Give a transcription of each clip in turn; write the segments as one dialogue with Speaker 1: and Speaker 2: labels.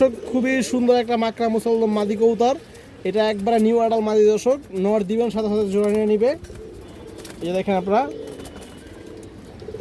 Speaker 1: দর্শক, খুবই সুন্দর একটা মাকড়া মুসলদম মাদি কৌতার এটা একবারে নিউ আডাল মাদি দর্শক নর দিবেন, সাথে সাথে জোড়া নিয়ে নিবে। এই দেখেন আপনারা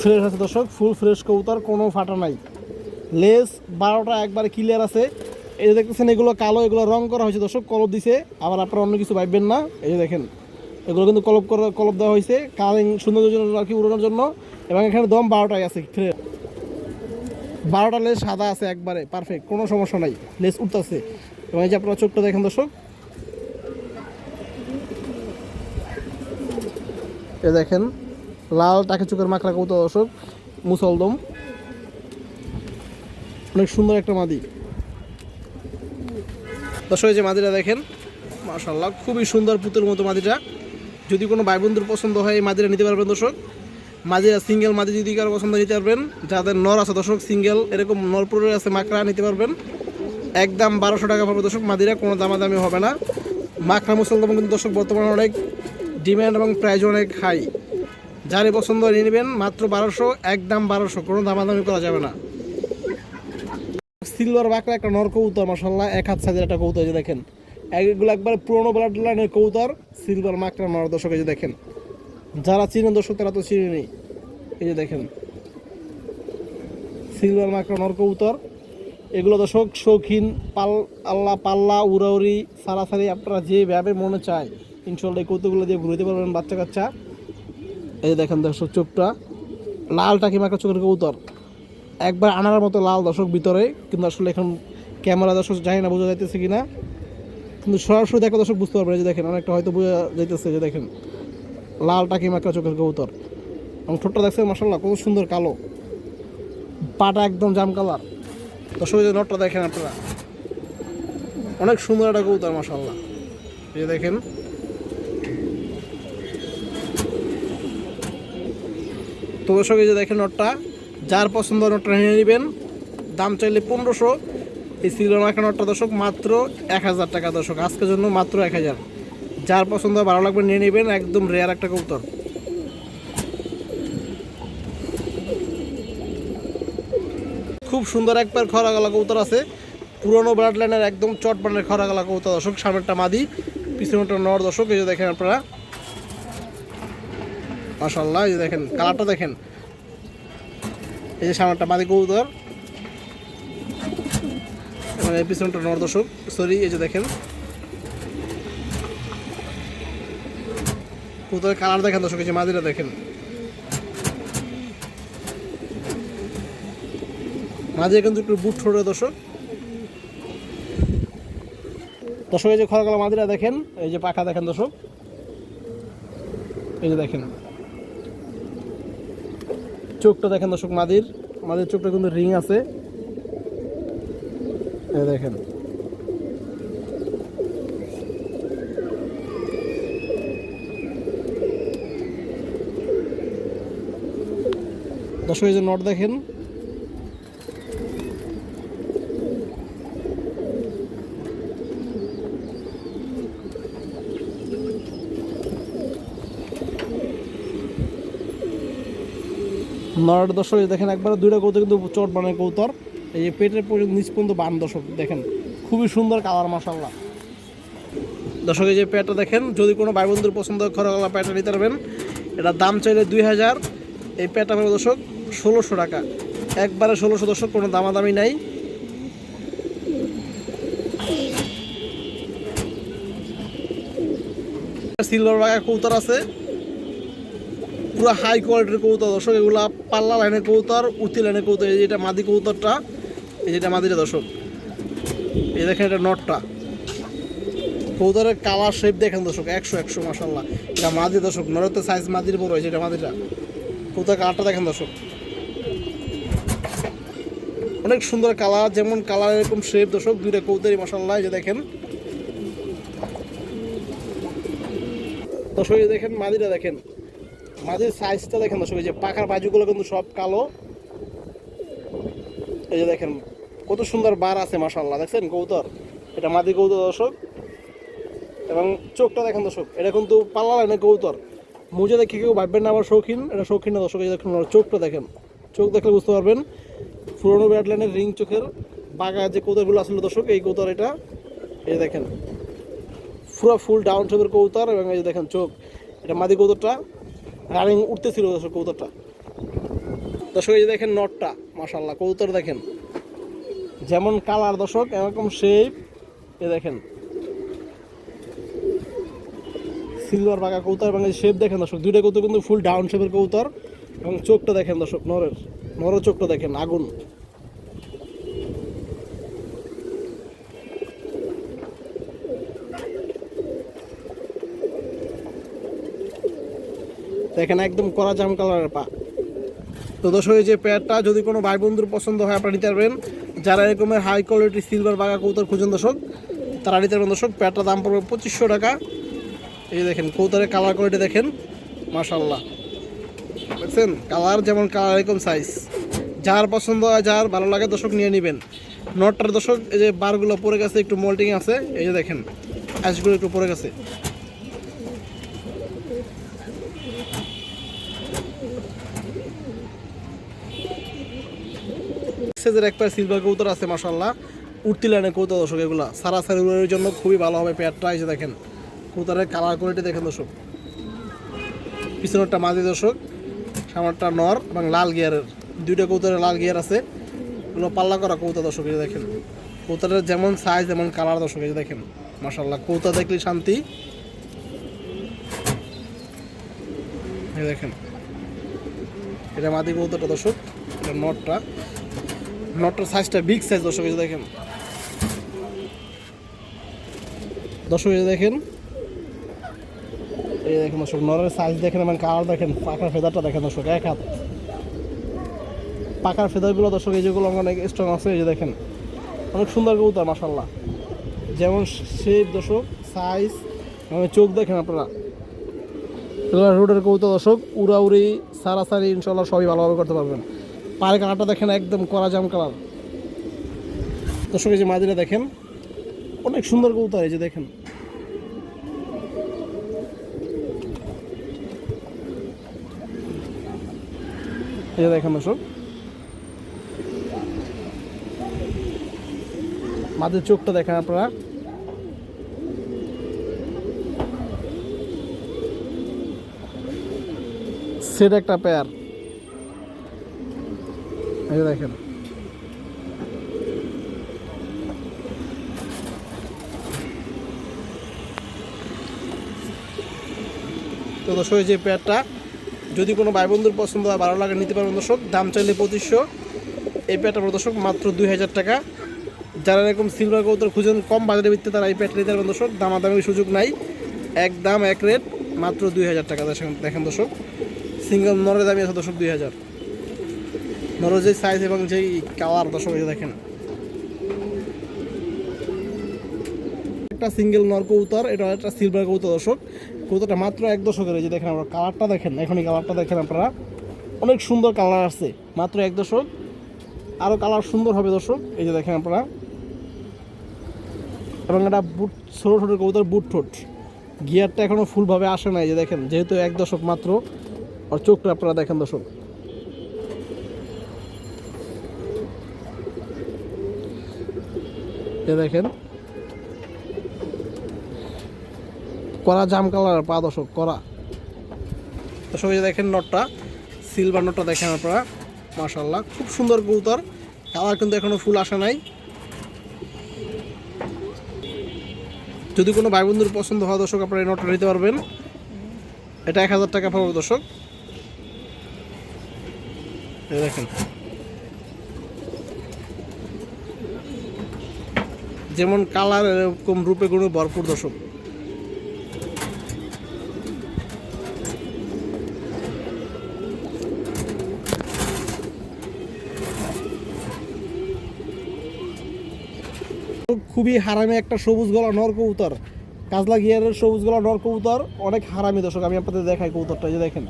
Speaker 1: ফ্রেশ আছে দর্শক ফুল ফ্রেশ কৌতার কোনো ফাটা নাই। লেস বারোটা একবারে ক্লিয়ার আছে। এই যে দেখতেছেন, এগুলো কালো, এগুলো রং করা হয়েছে দর্শক, কলপ দিছে। আবার আপনারা অন্য কিছু ভাববেন না। এই যে দেখেন, এগুলো কিন্তু কলপ করা, কলপ দেওয়া হয়েছে। কালিং সৌন্দর্যের জন্য আর কি উড়ানোর জন্য। এবং এখানে দম বারোটাই আছে ফ্রেশ বারোটা লেস সাদা আছে একবারে পারফেক্ট কোনো সমস্যা নাই। লেস উঠতেছে। এবং এই যে আপনারা চোখটা দেখেন দর্শক। এ দেখেন, লাল টাকে চোখের মাকড়া কৌতো দর্শক, মুসলদম। অনেক সুন্দর একটা মাদি। দর্শক, এই যে মাদিটা দেখেন মাশাল্লাহ খুবই সুন্দর পুতুল মতো মাদিটা। যদি কোনো ভাই বন্ধুর পছন্দ হয়, এই মাদিটা নিতে পারবেন দর্শক। মাদিরা সিঙ্গেল মাদি যদি কারও পছন্দ নিতে পারবেন, যাদের নর আছে, দর্শক সিঙ্গেল এরকম নরপুরের আছে, মাকড়া নিতে পারবেন। একদম বারোশো টাকা পড়বে দর্শক, মাদিরা, কোনো দামাদামি হবে না। মাকড়া মুসলদম কিন্তু দর্শক বর্তমানে অনেক ডিম্যান্ড এবং প্রাইস অনেক হাই যারই পছন্দ নিয়ে নেবেন, মাত্র বারোশো, একদম বারোশো, কোনো দামাদামি করা যাবে না। সিলভার বাঁকড়া একটা নর কৌতর মাসাল্লাহ এক হাত সাইজের একটা কৌতর যে দেখেন। এগুলো একবার পুরোনো ব্লাড লাইনের কৌতর সিলভার মাকড়া, নর দর্শক যে দেখেন। যারা চিনেন দর্শক, তারা তো চিনে নেই এই যে দেখেন, সিলভার মাকড়া নর কৌতর এগুলো দর্শক, শৌখিন, পাল, আল্লাহ পাল্লা, উড়াউড়ি, সারাসারি, আপনারা যেভাবে মনে চায়, ইনশাল্লাহ এই কৌতুকগুলো দিয়ে ঘুরতে পারবেন বাচ্চা কাচ্চা এই যে দেখেন দর্শক, চোখটা। লাল টাকি মাকড়া চোখের কৌতর একবার আনার মতো লাল দর্শক ভিতরে, কিন্তু আসলে এখন ক্যামেরা দর্শক জানি না বোঝা যাইতেছে কিনা। কিন্তু সরাসরি দেখা দর্শক বুঝতে পারবেন, এই যে দেখেন, অনেকটা হয়তো বোঝা যাইতেছে যে দেখেন। লাল টাকি মাকড়া চোখের কবুতর? এবং ঠোঁটটা দেখছেন মাসাল্লাহ কত সুন্দর কালো। পাটা একদম জাম কালার। দর্শক যে নটটা দেখেন আপনারা। অনেক সুন্দর একটা কবুতর মাসাল্লাহ এই দেখেন। তো দর্শক যে দেখেন নটটা যার পছন্দ নটটা নিয়ে নেবেন। দাম চাইলে পনেরোশো। এই সিলভার মার্কা নটটা দর্শক, মাত্র এক হাজার টাকা, দর্শক। আজকের জন্য মাত্র এক হাজার। যার পছন্দ ভালো লাগবে নিয়ে নেবেন, একদম রেয়ার একটা কবুতর। খুব সুন্দর একবার খরা গলা কবুতর আছে। পুরনো ব্লাড লাইনের একদম চট বানের খরা গলা কবুতর, দর্শক, সামনেরটা মাদি, পিছনেরটা নর, দর্শক, এই যে দেখেন আপনারা। মাশাল্লাহ এই যে দেখেন, কালারটা দেখেন। এই যে সামনেরটা মাদি কবুতর। পিছনটা নর, দর্শক সরি এই যে দেখেন। কবুতরের কালার দেখেন দর্শক, এই যে মাদিরা দেখেন। মাঝে কিন্তু একটু বুট ঠোঁটে দর্শক। দর্শক, এই যে খরকালা মাদিরা দেখেন, এই যে পাখা দেখেন দর্শক। এই যে দেখেন। চোখটা দেখেন দর্শক মাদির। মাদির চোখটা কিন্তু রিং আছে। দেখেন। দর্শক যে নট দেখেন। নট, দর্শক দেখেন, একবার দুইটা কৌতর কিন্তু চট বানায় কৌতর এই যে পেটের পর্যন্ত নিচ পর্যন্ত বান, দর্শক, দেখেন, খুবই সুন্দর কালার মাসাল্লাহ দর্শক যে প্যাটটা দেখেন, যদি কোনো ভাই বন্ধুর পছন্দ খরগলা প্যাটটা নিতে পারবেন। এটার দাম চাইলে দুই হাজার। এই প্যাটটা পাবে দর্শক ষোলোশো টাকা। একবারে ষোলোশো দর্শক, কোনো দামাদামি নাই। সিলভার বাগা কৌতার আছে। পুরো হাই কোয়ালিটির কবুতর দর্শক, এগুলো পাল্লা লাইনের কৌতার উতি লাইনের কবুতর, এই যেটা মাদি কবুতরটা, এই যেটা মাদিটা দর্শক। এই দেখেন এটা নটটা কবুতরের কালার শেপ দেখেন দর্শক, একশো একশো মাসাল্লাহ এটা মাদি দর্শক নরের তো সাইজ মাদির বড় হয়েছে, এটা মাদিটা। কবুতর কালারটা দেখেন দর্শক। অনেক সুন্দর কালার যেমন কালার এরকম শেপ দর্শক, দুইটা কবুতরই মাসাল্লাহ এই যে দেখেন। দর্শক দেখেন মাদিটা দেখেন। মাঝের সাইজটা দেখেন দর্শক, এই যে পাখার বাজুগুলো কিন্তু সব কালো। এই যে দেখেন, কত সুন্দর বার আছে মাসাল্লাহ দেখছেন কৌতর এটা মাদি কৌতর দর্শক। এবং চোখটা দেখেন দর্শক, এটা কিন্তু পাল্লা লাইনে কৌতর মুজে দেখে কেউ ভাববেন না, আবার শৌখিন, এটা শৌখিন না দর্শক, এই দেখুন চোখটা দেখেন। চোখ দেখলে বুঝতে পারবেন পুরোনো ব্যাট লাইনের রিং চোখের বাঘা যে কৌতারগুলো আসলে দর্শক, এই কৌতার এটা। এই দেখেন, পুরো ফুল ডাউন শেপের কৌতার এবং এই দেখেন চোখ। এটা মাদি কৌতারটা রানিং উঠতেছিল দর্শক কৌতারটা। দর্শক, এই দেখেন নটটা মাশাল্লাহ কৌতার দেখেন। যেমন কালার দর্শক, এরকম শেপ এ দেখেন। সিলভার বাঘা কৌতার এবং শেপ দেখেন দর্শক, দুইটা কৌতার কিন্তু ফুল ডাউন শেপের কৌতার এবং চোখটা দেখেন দর্শক, নরের। নরের চোখটা দেখেন, আগুন। দেখেন একদম কড়া জাম কালারের পা। তো দর্শক যে পেয়ারটা, যদি কোনো ভাই বন্ধুর পছন্দ হয়, আপনারা নিতে পারবেন। যারা এরকমের হাই কোয়ালিটি সিলভার বাঘা কৌতার খুঁজেন দর্শক, তারা নিতে পারবেন দর্শক। পেয়ারটার দাম পড়বে পঁচিশশো টাকা। এই দেখেন কৌতারের কালার কোয়ালিটি দেখেন। মাশাল্লাহ দেখছেন? কালার যেমন কালার এরকম সাইজ যার পছন্দ হয় যার, ভালো লাগে দর্শক নিয়ে নেবেন। নটটার দর্শক, এই যে বারগুলো পরে গেছে, একটু মোল্টিং আছে, এই যে দেখেন আইসগুলো একটু পরে গেছে। একটা সিলভার কৌতর আছে মাসাল্লাহ উঠতি লাইনে কৌতর দর্শক এগুলা। সারা সারি উড়ানোর জন্য খুবই ভালো হবে পেয়ারটা এসে দেখেন। কৌতারের কালার কোয়ালিটি দেখেন দর্শক। পিছনেরটা মাঝে দর্শক। সামনেরটা নর এবং লাল গিয়ারের দুইটা কৌতারের লাল গিয়ার আছে। এগুলো পাল্লা করা কৌতা দর্শক, এই দেখেন। কৌতারের যেমন সাইজ যেমন কালার দর্শক, এই দেখেন। মাসাল্লাহ কৌতা দেখলে শান্তি। দেখেন। এটা মাদি কৌতাটা দর্শক, এটা নটটা। নটটার সাইজটা বিগ সাইজ দর্শক, এই দেখেন। দর্শক, এই দেখেন। এই দেখেন দর্শক নরের সাইজ দেখেন, এবং কালার দেখেন পাকার ফেদারটা দেখেন দর্শক, এক হাত। পাকার ফেদারগুলো দর্শক, এই যেগুলো অনেক স্ট্রং আছে, এই যে দেখেন, অনেক সুন্দর কবুতর মাসাল্লাহ যেমন শেপ দর্শক সাইজ চোখ দেখেন আপনারা। এগুলো রোডের কবুতর দর্শক, উড়াউড়ি, সারাসারি ইনশাল্লাহ সবই ভালোভাবে করতে পারবেন। পায়ের কালারটা দেখেন একদম কড়া জাম কালার দর্শক, এই যে মাদিরা দেখেন, অনেক সুন্দর কবুতর, এই যে দেখেন। যে দেখেন দর্শক মাদের চোখটা দেখেন আপনারা সেট একটা পেয়ার যে দেখেন তো দর্শক যে পেয়ারটা যদি কোনো ভাই বন্ধুর পছন্দ হয়, ভালো লাগে, নিতে পারবেন দর্শক। দাম চাইলে পঁচিশশো। এই পেয়ারটা দর্শক, মাত্র দুই হাজার টাকা। যারা এরকম সিলভার কৌতর খুঁজেন, কম বাজারে বিকতে তারা এই পেয়ারটা নিতে পারবেন দর্শক। দামাদামির সুযোগ নাই। এক দাম, এক রেট, মাত্র দুই হাজার টাকা। দেখেন দর্শক। সিঙ্গেল নরের দামই আছে দর্শক, দুই হাজার। নরের যে সাইজ এবং যেই কালার দর্শক দেখেন। একটা সিঙ্গেল নর কৌতর এটা একটা সিলভার কৌতর দর্শক। কৌতরটা মাত্র এক দশকের, এই যে দেখেন আপনারা কালারটা দেখেন, এখনই কালারটা দেখেন আপনারা। অনেক সুন্দর কালার আছে, মাত্র এক দশক। আরও কালার সুন্দর হবে দর্শক, এই যে দেখেন আপনারা। এবং এটা বুট ছোটো ছোটো কবুতর বুট ঠোঁট। গিয়ারটা এখনও ফুলভাবে আসে না এই যে দেখেন, যেহেতু এক দশক মাত্র। আর চোখটা আপনারা দেখেন দর্শক। দেখেন করা জাম কালার পা দর্শক করা। দর্শক দেখেন নটটা সিলভার নটটা দেখেন আপনারা মাশাল্লাহ খুব সুন্দর কবুতর। কালার কিন্তু এখনও ফুল আসে নাই। যদি কোনো ভাই বন্ধুর পছন্দ হয় দর্শক, আপনারা এই নটটা নিতে পারবেন। এটা এক হাজার টাকা পাবো দর্শক। দেখেন। যেমন কালার এরকম রূপে গুণে ভরপুর দর্শক। খুবই হারামি একটা সবুজ গলা নর কবুতর। কাজলা গিয়ারের সবুজ গলা নর কবুতর, অনেক হারামি দর্শক, আমি আপনাদের দেখাই কবুতরটা যে দেখেন।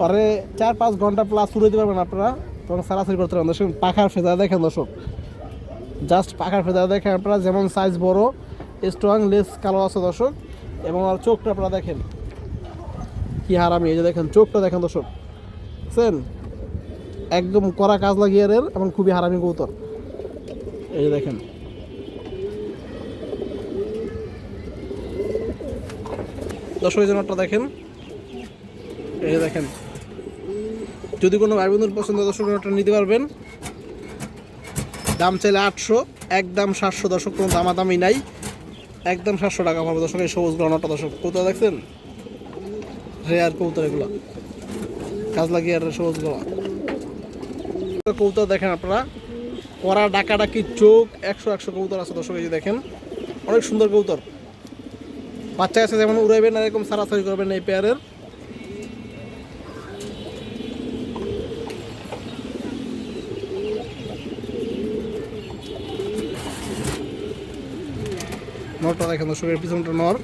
Speaker 1: পরে চার পাঁচ ঘণ্টা প্লাস উড়ে দিতে পারবেন আপনারা তখন সারাসারি করতে পারবেন। দর্শক, পাখার ফেদা দেখেন দর্শক। জাস্ট পাখার ফেদা দেখেন আপনারা, যেমন সাইজ বড় স্ট্রং লেস কালো আছে দর্শক। এবং আর চোখটা আপনারা দেখেন, কি হারামি, এই যে দেখেন, চোখটা দেখেন দর্শক। বুঝছেন একদম কড়া কাজলা গিয়ারের এবং খুবই হারামি কবুতর। এই দেখেন। যে নটটা দেখেন। এই দেখেন। যদি কোনো ভাই বন্ধুর পছন্দ দর্শক নটটা নিতে পারবেন। দাম চাইলে আটশো, একদম সাতশো। দর্শক, কোনো দামাদামি নাই। একদম সাতশো টাকা পাবে। দর্শক, এই সবুজ গ্রহণটা দর্শক কৌতা দেখছেন? রেয়ার কৌতা এগুলো। কাজ লাগিয়ে আর সবুজ গলা কৌতা দেখেন আপনারা। কড়া ডাকা ডাকি চোখ, একশো একশো কৌতর আছে দর্শক, এই যে দেখেন, অনেক সুন্দর কৌতর বাচ্চা কাছে যেমন উড়াইবেন আর এরকম সারাসারি করবেন এই পেয়ারের নরটা দেখেন দর্শক, এর পিছনটা নর।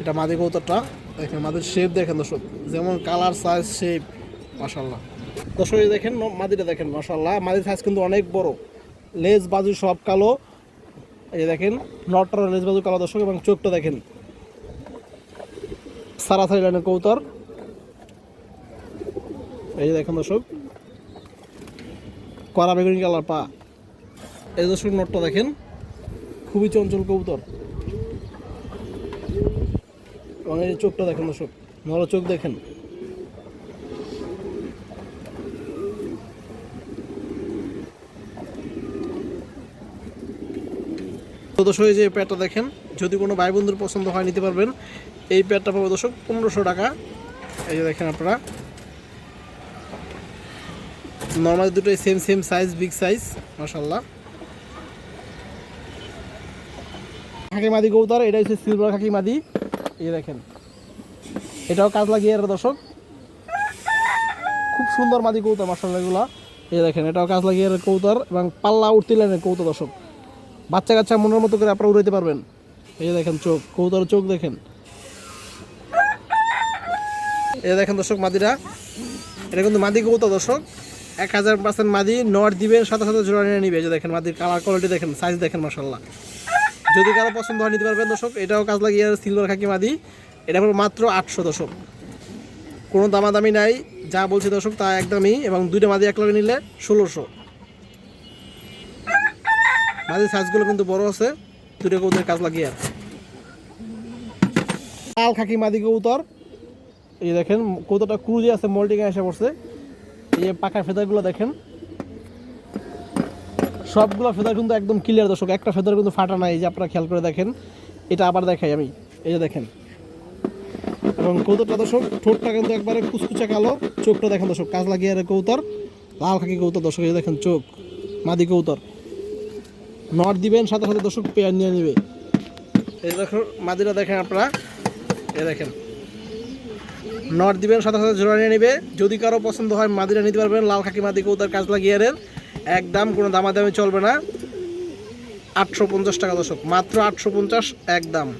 Speaker 1: এটা মাদি কৌতরটা দেখেন, মাদির শেপ দেখেন দর্শক, যেমন কালার সাইজ শেপ মাশাল্লাহ দর্শক দেখেন, মাদিটা দেখেন মাশাল্লাহ মাদির সাইজ কিন্তু অনেক বড়। লেজ বাজু সব কালো। এই দেখেন নটটার লেজ বাজু কালো দর্শক, এবং চোখটা দেখেন। সারাসারি লাইনের কৌতর এই যে দেখেন দর্শক কড়া বেগুনি কালার পা। এই দর্শক, নটটা দেখেন, খুবই চঞ্চল কবুতর। এবং এই চোখটা দেখেন দর্শক নর চোখ দেখেন। দর্শক এই যে প্যাডটা দেখেন, যদি কোনো ভাই বন্ধুর পছন্দ হয়, নিতে পারবেন। এই প্যাডটা পাবো দর্শক পনেরোশো টাকা। এই যে দেখেন আপনারা। নর্মাল দুটোই same same size big size মাশাল্লাহ খাকি মাদি কৌতার এটা হচ্ছে সিলভার খাকি মাদি এই দেখেন। এটাও কাজ লাগিয়ে এর দর্শক। খুব সুন্দর মাদি কৌতার মাসাল্লাহ এগুলা। এই দেখেন, এটাও কাজ লাগিয়ে কৌতার এবং পাল্লা উঠতে লাইনের কৌতা দর্শক। বাচ্চা কাচ্চা মনের মতো করে আপনারা উড়াইতে পারবেন। এই যে দেখেন চোখ কৌতার চোখ দেখেন। এই দেখেন দর্শক মাদিরা, এটা কিন্তু মাদি কৌতা দর্শক। এক হাজার পার্সেন্ট মাদি, নট দিবেন সাথে সাথে জোড়া নিয়ে নিবে। যে দেখেন মাদির কালার কোয়ালিটি দেখেন সাইজ দেখেন মাসাল্লাহ যদি কারও পছন্দ হয়, নিতে পারবেন দর্শক। এটাও কাজ লাগিয়ে সিলভার খাকি মাদি। এটা মাত্র আটশো দর্শক। কোনো দামাদামি নাই, যা বলছি দর্শক তা একদমই, এবং দুইটা মাদি এক লগে নিলে ষোলোশো। মাদির সাইজগুলো কিন্তু বড় আছে। দুটো কৌতের কাজ লাগিয়ে লাল খাকি মাদি কৌতর এই দেখেন কৌতরটা ক্রুজে আছে মল্টিংয়ে এসে পড়ছে। এই যে পাকা ফেদারগুলো দেখেন। সবগুলো ফেদার কিন্তু একদম ক্লিয়ার দর্শক, একটা ফেদার কিন্তু ফাটা নাই যে আপনারা খেয়াল করে দেখেন। এটা আবার দেখাই আমি। এই যে দেখেন। এবং কৌতরটা দর্শক, ঠোঁটটা কিন্তু একবারে কুচকুচা কালো, চোখটা দেখেন দর্শক, কাজ লাগিয়ে কৌতর লাল খাকি কৌতর দর্শক, এই দেখেন চোখ, মাদি কৌতর নট দিবেন, সাথে সাথে দর্শক পেয়ার নিয়ে নেবে। এই দেখুন মাদিরা দেখেন আপনারা। এ দেখেন। নট দিবেন, সাথে সাথে জোড়া নিয়ে নেবে। যদি কারও পছন্দ হয়, মাদিরা নিতে পারবেন। লাল খাকি মাদি কৌতার কাজ লাগিয়ে নেন। একদম কোনো দামাদামি চলবে না। আটশো পঞ্চাশ টাকা দর্শক। মাত্র আটশো পঞ্চাশ, একদম।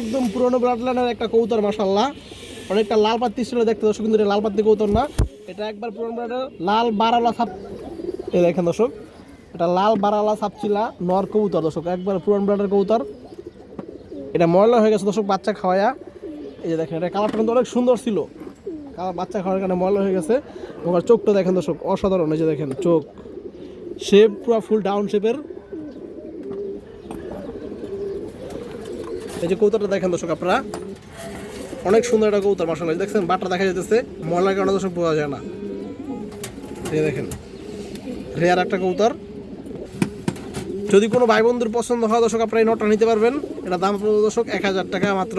Speaker 1: একদম পুরনো ব্রাডলাইনের একটা কৌতর মাসাল্লাহ অনেকটা লাল পাত্তি ছিল, দেখতে দর্শক কিন্তু এটা লাল পাত্তি কৌতর না। এটা একবার পুরনো ব্রাডের লাল বারালা সাপ এই দেখেন দর্শক, এটা লাল বারালা সাপচিলা নর কবুতর দর্শক, একবার পুরনো ব্রাডের কবুতর। এটা ময়লা হয়ে গেছে দর্শক বাচ্চা খাওয়ায়া। এই যে দেখেন, এটা কালারটা কিন্তু অনেক সুন্দর ছিল। বাচ্চা খাওয়ার কারণে ময়লা হয়ে গেছে। ওর চোখটা দেখেন দর্শক, অসাধারণ, এই যে দেখেন, চোখ। শেপ পুরো ফুল ডাউন শেপের এই যে কৌতাটা দেখেন দর্শক আপনারা। অনেক সুন্দর একটা কৌতার মাসাল দেখছেন, বাটটা দেখা যেতেছে ময়লার কারণে দর্শক বোঝা যায় না। দেখেন রেয়ার একটা কৌতার। যদি কোনো ভাই বন্ধুর পছন্দ হয় দর্শক, আপনারা এই নটটা নিতে পারবেন। এটা দাম পড়বে দর্শক এক হাজার টাকা মাত্র।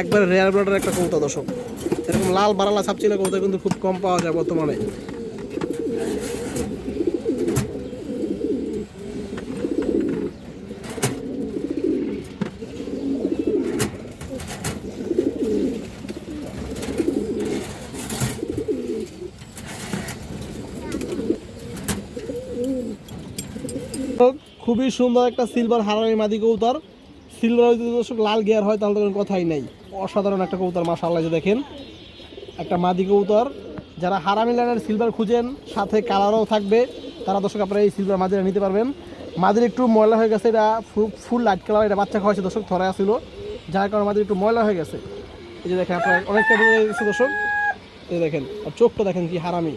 Speaker 1: একবার রেয়ার ব্লাডের একটা কৌতা দর্শক। এরকম লাল বারালা ছাপচিলা কৌতা কিন্তু খুব কম পাওয়া যায় বর্তমানে। খুবই সুন্দর একটা সিলভার হারামি মাদি কৌতার সিলভার যদি দর্শক লাল গিয়ার হয়, তাহলে তো কথাই নাই। অসাধারণ একটা কৌতার মাশাআল্লাহ যে দেখেন। একটা মাদি কৌতার যারা হারামি লাইনের সিলভার খুঁজেন, সাথে কালারও থাকবে, তারা দর্শক আপনারা এই সিলভার মাদিরা নিতে পারবেন। মাদির একটু ময়লা হয়ে গেছে, এটা ফুল লাইট কালার এটা বাচ্চা খাওয়াইছে দর্শক, ধরা ছিল যার কারণে মাদির একটু ময়লা হয়ে গেছে। এই যে দেখেন, আপনার অনেকটা দর্শক। এই দেখেন, আর চোখটা দেখেন কি হারামি।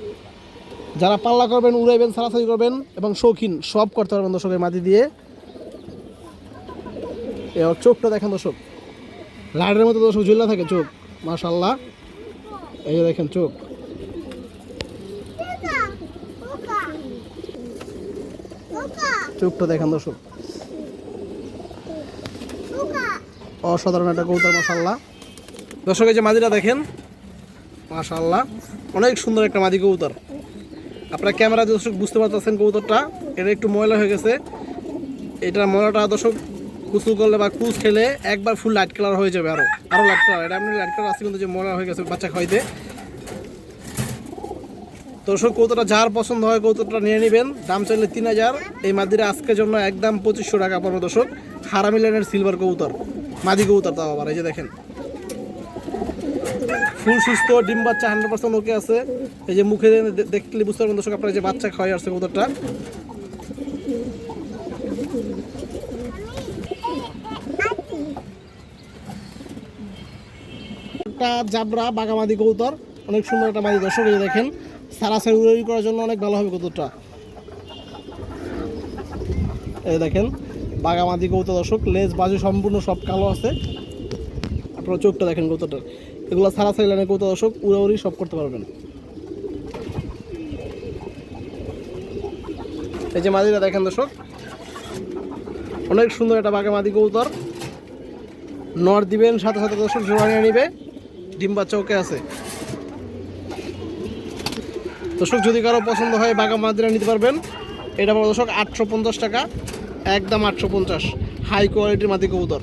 Speaker 1: যারা পাল্লা করবেন, উড়াইবেন, সারাসারি করবেন এবং শৌখিন সব করতে পারবেন দর্শকের মাটি দিয়ে। এ, ওর চোখটা দেখেন দর্শক। লাইটের মতো দর্শক ঝুলা থাকে চোখ মাশাল্লাহ এই যে দেখেন চোখ। চোখটা দেখেন দর্শক। অসাধারণ একটা কৌতার দর্শক, এই যে মাদিটা দেখেন মাশাল্লাহ অনেক সুন্দর একটা মাদি কবুতর। আপনার ক্যামেরা দর্শক বুঝতে পারতেছেন কবুতরটা, এটা একটু ময়লা হয়ে গেছে। এটার ময়লাটা দর্শক কুচু করলে বা কুচ খেলে একবার ফুল লাইট কালার হয়ে যাবে আরও আরও লাইট কালার এটা আপনি লাইট কালার আছে কিন্তু যে ময়লা হয়ে গেছে বাচ্চা খাইতে। দর্শক কৌতোটা যার পছন্দ হয় কৌতোটা নিয়ে নেবেন। দাম চাইলে তিন হাজার। এই মাদিরা আজকের জন্য একদম পঁচিশশো টাকা পড়বে দর্শক। হারামি সিলভার কবুতর, মাদি কবুতর তাও আবার, এই যে দেখেন। ফুল সুস্থ, ডিম বাচ্চা হান্ড্রেড পার্সেন্ট ওকে আছে। এই যে মুখে দেখলে বুঝতে পারবেন দর্শক আপনার যে বাচ্চা খাওয়াই আসছে কবুতরটা। একটা জাবরা বাগামাদি কবুতর, অনেক সুন্দর একটা মাদি দর্শক দেখেন সারাসারি উড়াউড়ি করার জন্য অনেক ভালো হবে কবুতরটা। এই দেখেন, বাগামাদি কবুতর দর্শক, লেজ বাজু সম্পূর্ণ সব কালো আছে। আপনারা চোখটা দেখেন কবুতরটার। এগুলো ছাড়া সারাসারি লাইনের কবুতর দর্শক উড়াউড়ি সব করতে পারবেন। এই যে মাদিটা দেখেন দর্শক, অনেক সুন্দর একটা বাগামাদি কবুতর। নর দিবেন, সাথে সাথে দর্শক জোড়া নিবে। ডিম বাচ্চা ওকে আছে। দর্শক, যদি কারও পছন্দ হয় বাগা মাদিরা নিতে পারবেন। এটা পড়বে দর্শক আটশো পঞ্চাশ টাকা, একদম আটশো পঞ্চাশ। হাই কোয়ালিটির মাদি কবুতর।